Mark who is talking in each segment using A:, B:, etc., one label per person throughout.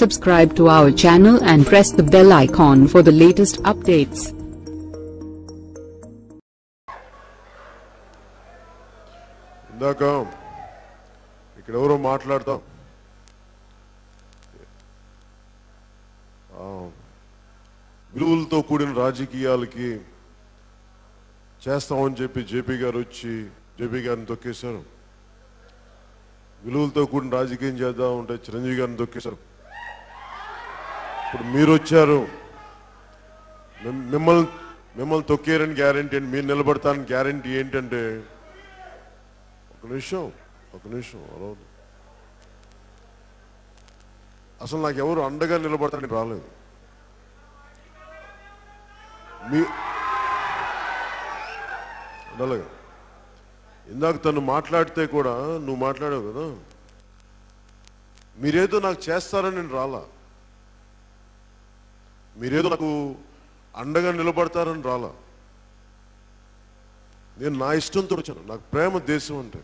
A: subscribe to our channel and press the bell icon for the latest updates.
B: ఇందాక ఇక్కడ ఎవరో మాట్లాడతాం. విలువలతో కూడిన రాజకీయాలకి చేస్తామని చెప్పి జేపీ గారు వచ్చి జేపీ గారిని తొక్కేశారు. విలువలతో కూడిన రాజకీయం చేద్దామంటే చిరంజీవి గారిని తొక్కేశారు. ఇప్పుడు మీరు వచ్చారు మిమ్మల్ని మిమ్మల్ని తొక్కేరని గ్యారంటీ అండి మీరు నిలబడతానని గ్యారంటీ ఏంటంటే ఒక నిమిషం ఒక నిమిషం అలా అసలు నాకు ఎవరు అండగా నిలబడతానని రాలేదు. మీ అలాగే. ఇందాక తను మాట్లాడితే కూడా నువ్వు మాట్లాడావు కదా. మీరేదో నాకు చేస్తారని నేను రాలా. మీరేదో నాకు అండగా నిలబడతారని రాలా. నేను నా ఇష్టంతో వచ్చాను. నాకు ప్రేమ దేశం అంటే.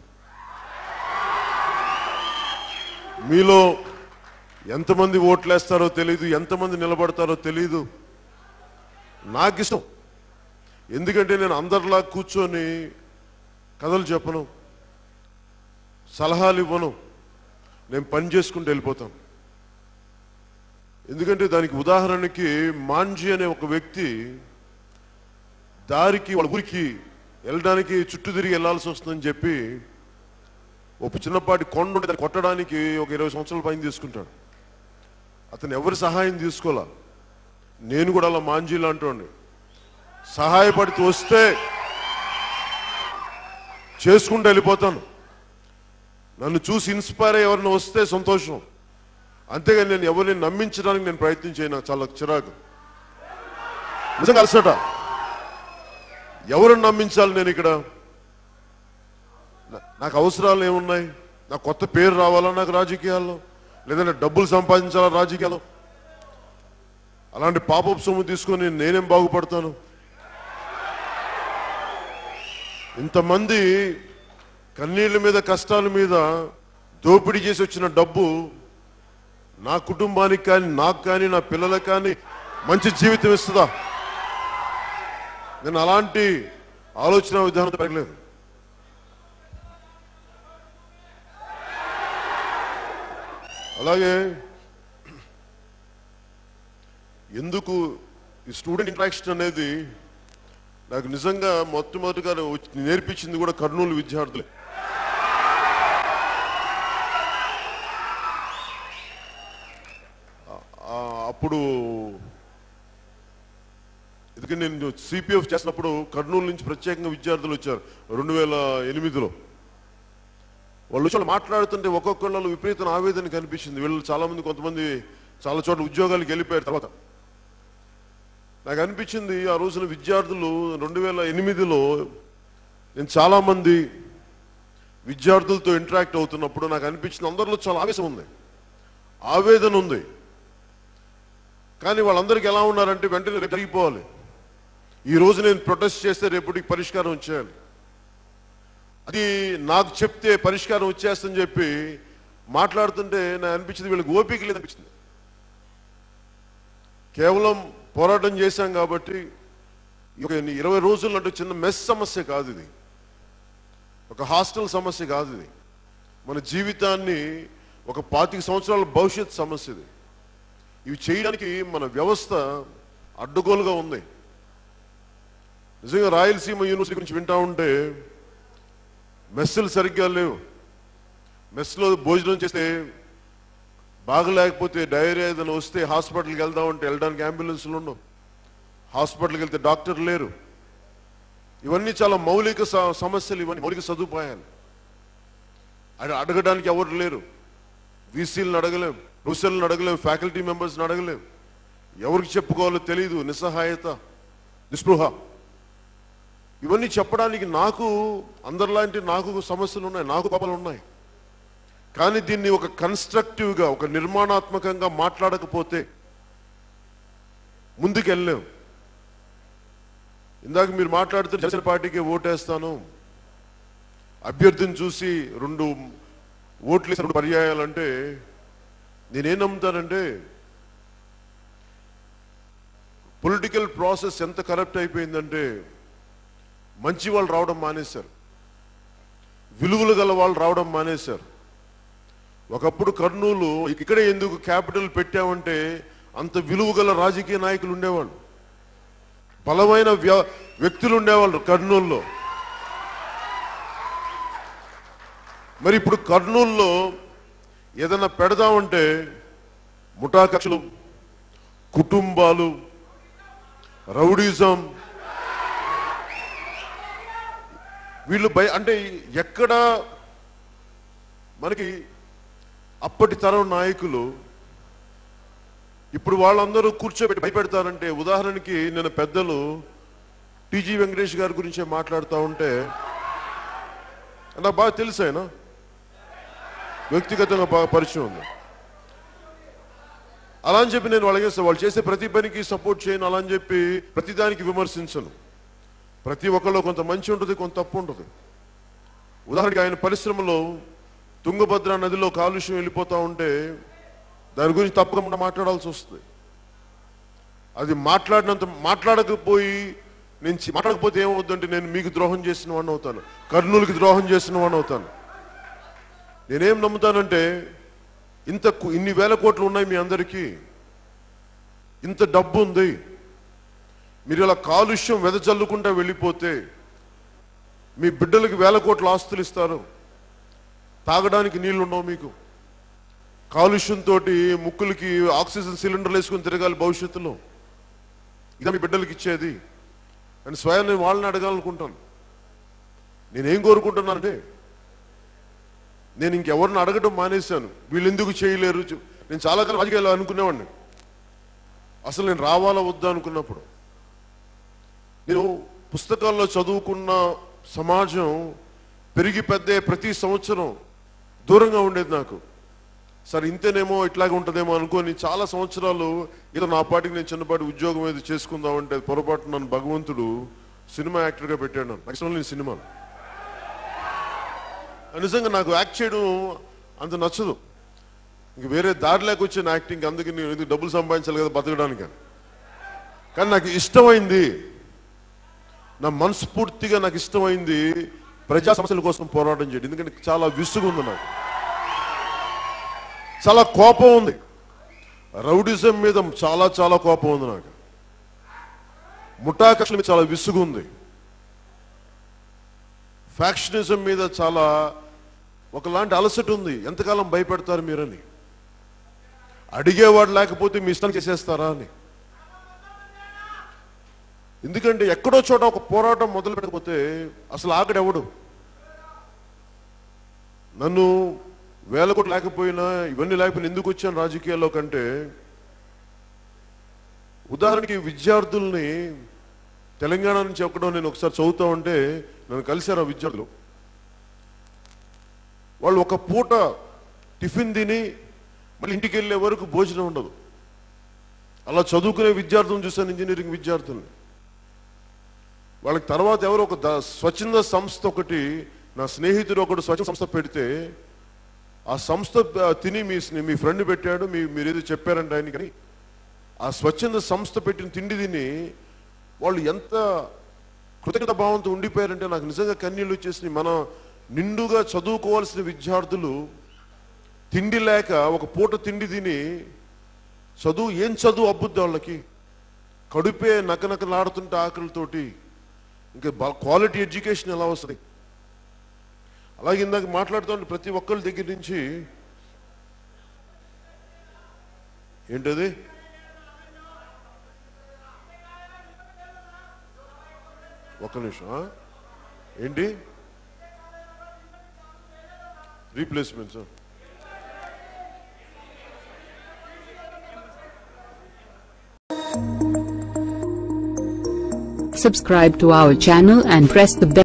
B: మీలో ఎంతమంది ఓట్లేస్తారో తెలియదు ఎంతమంది నిలబడతారో తెలియదు నాకు ఇష్టం ఎందుకంటే నేను అందరిలా కూర్చొని కథలు చెప్పను సలహాలు ఇవ్వను. నేను పని చేసుకుంటూ వెళ్ళిపోతాను. ఎందుకంటే దానికి ఉదాహరణకి మాంజీ అనే ఒక వ్యక్తి దారికి వాళ్ళ ఊరికి వెళ్ళడానికి చుట్టూ తిరిగి వెళ్ళాల్సి వస్తుందని చెప్పి ఒక చిన్నపాటి కొండ ఉంటే కొట్టడానికి ఒక ఇరవై సంవత్సరాల పైన తీసుకుంటాడు. అతను ఎవరి సహాయం తీసుకోవాలా నేను కూడా అలా మాంజీ లాంటి సహాయపడితే వస్తే చేసుకుంటూ వెళ్ళిపోతాను. నన్ను చూసి ఇన్స్పైర్ అయ్యి ఎవరిని వస్తే సంతోషం. అంతేగాని నేను ఎవరిని నమ్మించడానికి నేను ప్రయత్నం చేయను చాలా చిరాకు. నిజంగా అలసట. ఎవరిని నమ్మించాలి నేను ఇక్కడ? నాకు అవసరాలు ఏమున్నాయి? నాకు కొత్త పేరు రావాలా నాకు రాజకీయాల్లో? లేదంటే డబ్బులు సంపాదించాలా రాజకీయాల్లో? అలాంటి పాపపు సొమ్ము తీసుకొని నేనేం బాగుపడతాను? ఇంతమంది కన్నీళ్ళ మీద కష్టాల మీద దోపిడీ చేసి వచ్చిన డబ్బు నా కుటుంబానికి కానీ నాకు కానీ నా పిల్లలకు కానీ మంచి జీవితం ఇస్తుందా? నేను అలాంటి ఆలోచన విధానం పెరగలేదు అలాగే ఎందుకు ఈ స్టూడెంట్ ఇంట్రాక్షన్ అనేది నాకు నిజంగా మొట్టమొదటిగా వచ్చి- నేర్పించింది కూడా కర్నూలు విద్యార్థులే. అప్పుడు ఎందుకంటే నేను సిపిఎఫ్ చేసినప్పుడు కర్నూలు నుంచి ప్రత్యేకంగా విద్యార్థులు వచ్చారు రెండు వేల ఎనిమిదిలో. వాళ్ళు వచ్చి మాట్లాడుతుంటే ఒక్కొక్కళ్ళు విపరీతం ఆవేదన కనిపించింది. వీళ్ళు చాలామంది కొంతమంది చాలా చోట్ల ఉద్యోగాలకు వెళ్ళిపోయారు తర్వాత. నాకు అనిపించింది ఆ రోజున విద్యార్థులు రెండు వేల ఎనిమిదిలో నేను చాలామంది విద్యార్థులతో ఇంటరాక్ట్ అవుతున్నప్పుడు నాకు అనిపించింది అందరిలో చాలా ఆవేశం ఉంది. ఆవేదన ఉంది. కానీ వాళ్ళందరికీ ఎలా ఉన్నారంటే వెంటనే రేపు జరిగిపోవాలి ఈ రోజు నేను ప్రొటెస్ట్ చేస్తే రేపటికి పరిష్కారం వచ్చేయాలి. అది నాకు చెప్తే పరిష్కారం వచ్చేస్తుందని చెప్పి మాట్లాడుతుంటే నాకు అనిపించింది వీళ్ళకి ఓపిక లేదు అనిపించింది. కేవలం పోరాటం చేశాం కాబట్టి ఇరవై రోజులు అంటే చిన్న మెస్ సమస్య కాదు ఇది. ఒక హాస్టల్ సమస్య కాదు ఇది. మన జీవితాన్ని ఒక పాతిక సంవత్సరాల భవిష్యత్ సమస్య ఇది. ఇవి చేయడానికి మన వ్యవస్థ అడ్డగోలుగా ఉంది. నిజంగా రాయలసీమ యూనివర్సిటీ గురించి వింటా ఉంటే మెస్సులు సరిగ్గా లేవు. మెస్లో భోజనం చేస్తే బాగలేకపోతే డైరియా ఏదైనా వస్తే హాస్పిటల్కి వెళ్దామంటే వెళ్ళడానికి అంబులెన్స్లు ఉండవు. హాస్పిటల్కి వెళ్తే డాక్టర్ లేరు. ఇవన్నీ చాలా మౌలిక సమస్యలు ఇవన్నీ మౌలిక సదుపాయాలు. అడగడానికి ఎవరు లేరు. వీసీలను అడగలేము. ప్రొఫెసర్లను అడగలేము ఫ్యాకల్టీ మెంబర్స్ని అడగలేము ఎవరికి చెప్పుకోవాలో తెలియదు నిస్సహాయత నిస్పృహ. ఇవన్నీ చెప్పడానికి నాకు అందరిలాంటి నాకు సమస్యలు ఉన్నాయి నాకు పాపలు ఉన్నాయి. కానీ దీన్ని ఒక కన్స్ట్రక్టివ్గా ఒక నిర్మాణాత్మకంగా మాట్లాడకపోతే ముందుకెళ్ళాం ఇందాక మీరు మాట్లాడుతూ జనసేన పార్టీకి ఓటేస్తాను. అభ్యర్థిని చూసి రెండు ఓట్లు రెండు పర్యాయాలంటే నేనేం నమ్ముతానంటే పొలిటికల్ ప్రాసెస్ ఎంత కరప్ట్ అయిపోయిందంటే మంచి వాళ్ళు రావడం మానేశారు. విలువలు గల వాళ్ళు రావడం మానేశారు. ఒకప్పుడు కర్నూలు ఇక్కడే ఎందుకు క్యాపిటల్ పెట్టామంటే అంత విలువ గల రాజకీయ నాయకులు ఉండేవాళ్ళు. బలమైన వ్య- వ్యక్తులు ఉండేవాళ్ళు కర్నూలులో. మరి ఇప్పుడు కర్నూలులో ఏదైనా పెడదామంటే ముఠాకక్షలు కుటుంబాలు రౌడీజం. వీళ్ళు భయ అంటే ఎక్కడ మనకి అప్పటి తరం నాయకులు ఇప్పుడు వాళ్ళందరూ కూర్చోబెట్టి భయపెడతారంటే ఉదాహరణకి నేను పెద్దలు టీజీ వెంకటేష్ గారి గురించే మాట్లాడుతూ ఉంటే నాకు బాగా తెలుసు ఆయన. వ్యక్తిగతంగా పరిచయం ఉంది. అలా అని చెప్పి నేను వాళ్ళగేస్తాను వాళ్ళు చేసే ప్రతి పనికి సపోర్ట్ చేయను అలా అని చెప్పి ప్రతిదానికి విమర్శించను. ప్రతి ఒక్కళ్ళు కొంత మంచి ఉంటుంది కొంత తప్పు ఉంటుంది. ఉదాహరణకి ఆయన పరిశ్రమలో తుంగభద్ర నదిలో కాలుష్యం వెళ్ళిపోతూ ఉంటే దాని గురించి తప్పకుండా మాట్లాడాల్సి వస్తుంది. అది మాట్లాడినంత మాట్లాడకపోయి నేను మాట్లాడకపోతే ఏమవుతుందంటే నేను మీకు ద్రోహం చేసిన వాడిని అవుతాను. కర్నూలుకి ద్రోహం చేసిన వాడిని అవుతాను. నేనేం నమ్ముతానంటే ఇంత ఇన్ని వేల కోట్లు ఉన్నాయి మీ అందరికీ. ఇంత డబ్బు ఉంది. మీరు ఇలా కాలుష్యం వెదజల్లుకుంటా వెళ్ళిపోతే మీ బిడ్డలకి వేల కోట్ల ఆస్తులు ఇస్తారు. తాగడానికి నీళ్ళు ఉండవు మీకు. కాలుష్యంతో ముక్కులకి ఆక్సిజన్ సిలిండర్లు వేసుకుని తిరగాలి భవిష్యత్తులో. ఇదే మీ బిడ్డలకి ఇచ్చేది. అని స్వయం నేను వాళ్ళని అడగాలనుకుంటాను. నేనేం కోరుకుంటున్నానంటే నేను ఇంకెవరిని అడగడం మానేశాను. వీళ్ళు ఎందుకు చేయలేరు? నేను చాలా కాలం రాజకీయాలు అనుకునేవాడిని. అసలు నేను రావాలా వద్దా అనుకున్నప్పుడు. నేను పుస్తకాల్లో చదువుకున్న సమాజం పెరిగి పెద్దే ప్రతి సంవత్సరం దూరంగా ఉండేది నాకు. సరే ఇంతేనేమో ఇట్లాగే ఉంటుందేమో అనుకొని చాలా సంవత్సరాలు ఏదో నా పాటికి నేను చిన్నపాటి ఉద్యోగం ఏదో చేసుకుందామంటే పొరపాటు నన్ను భగవంతుడు సినిమా యాక్టర్గా పెట్టాడు నన్ను. నాకు నేను సినిమాలు. నిజంగా నాకు యాక్ట్ చేయడం అంత నచ్చదు. ఇంక వేరే దారి వచ్చిన యాక్టింగ్ అందుకే నేను ఎందుకు డబ్బులు సంపాదించాలి కదా బతకడానికి కానీ నాకు ఇష్టమైంది నా మనస్ఫూర్తిగా నాకు ఇష్టమైంది ప్రజా సమస్యల కోసం పోరాటం చేయడం. ఎందుకంటే చాలా విసుగు ఉంది నాకు. చాలా కోపం ఉంది. రౌడిజం మీద చాలా చాలా కోపం ఉంది నాకు. ముఠాకక్షల మీద చాలా విసుగు ఉంది. ఫ్యాక్షనిజం మీద చాలా ఒకలాంటి అలసట ఉంది. ఎంతకాలం భయపెడతారు మీరని? అడిగేవాడు లేకపోతే మీ ఇష్టం చేసేస్తారా అని. ఎందుకంటే ఎక్కడో చోట ఒక పోరాటం మొదలు పెట్టకపోతే అసలు ఆగడెవడు నన్ను వేల కోట్లు లేకపోయినా ఇవన్నీ లేకపోయినా ఎందుకు వచ్చాను రాజకీయాల్లో కంటే? ఉదాహరణకి విద్యార్థుల్ని తెలంగాణ నుంచి ఎక్కడో నేను ఒకసారి చదువుతా ఉంటే నన్ను కలిశారు ఆ విద్యార్థులు. వాళ్ళు ఒక పూట టిఫిన్ తిని మళ్ళీ ఇంటికి వెళ్ళే వరకు భోజనం ఉండదు. అలా చదువుకునే విద్యార్థులను చూశాను ఇంజనీరింగ్ విద్యార్థుల్ని. వాళ్ళకి తర్వాత ఎవరో ఒక స్వచ్ఛంద సంస్థ ఒకటి నా స్నేహితుడు ఒకడు స్వచ్ఛంద సంస్థ పెడితే ఆ సంస్థ తిని మీ మీ ఫ్రెండ్ పెట్టాడు మీ మీరు ఏదో చెప్పారంట ఆయనకి ఆ స్వచ్ఛంద సంస్థ పెట్టిన తిండి తిని వాళ్ళు ఎంత కృతజ్ఞత భావంతో ఉండిపోయారంటే నాకు నిజంగా కన్నీళ్ళు వచ్చేసి మన నిండుగా చదువుకోవాల్సిన విద్యార్థులు తిండి లేక ఒక పూట తిండి తిని చదువు ఏం చదువు అబ్బుద్ది వాళ్ళకి? కడుపే నకనకలాడుతుంటే ఆకలితోటి ఇంకా క్వాలిటీ ఎడ్యుకేషన్ ఎలా వస్తుంది? అలాగే ఇందాక మాట్లాడుతుంటే ప్రతి ఒక్కరి దగ్గర నుంచి ఏంటది? ఒక్క నిమిషం ఏంటి? Replacement, sir.
A: Subscribe to our channel and press the bell.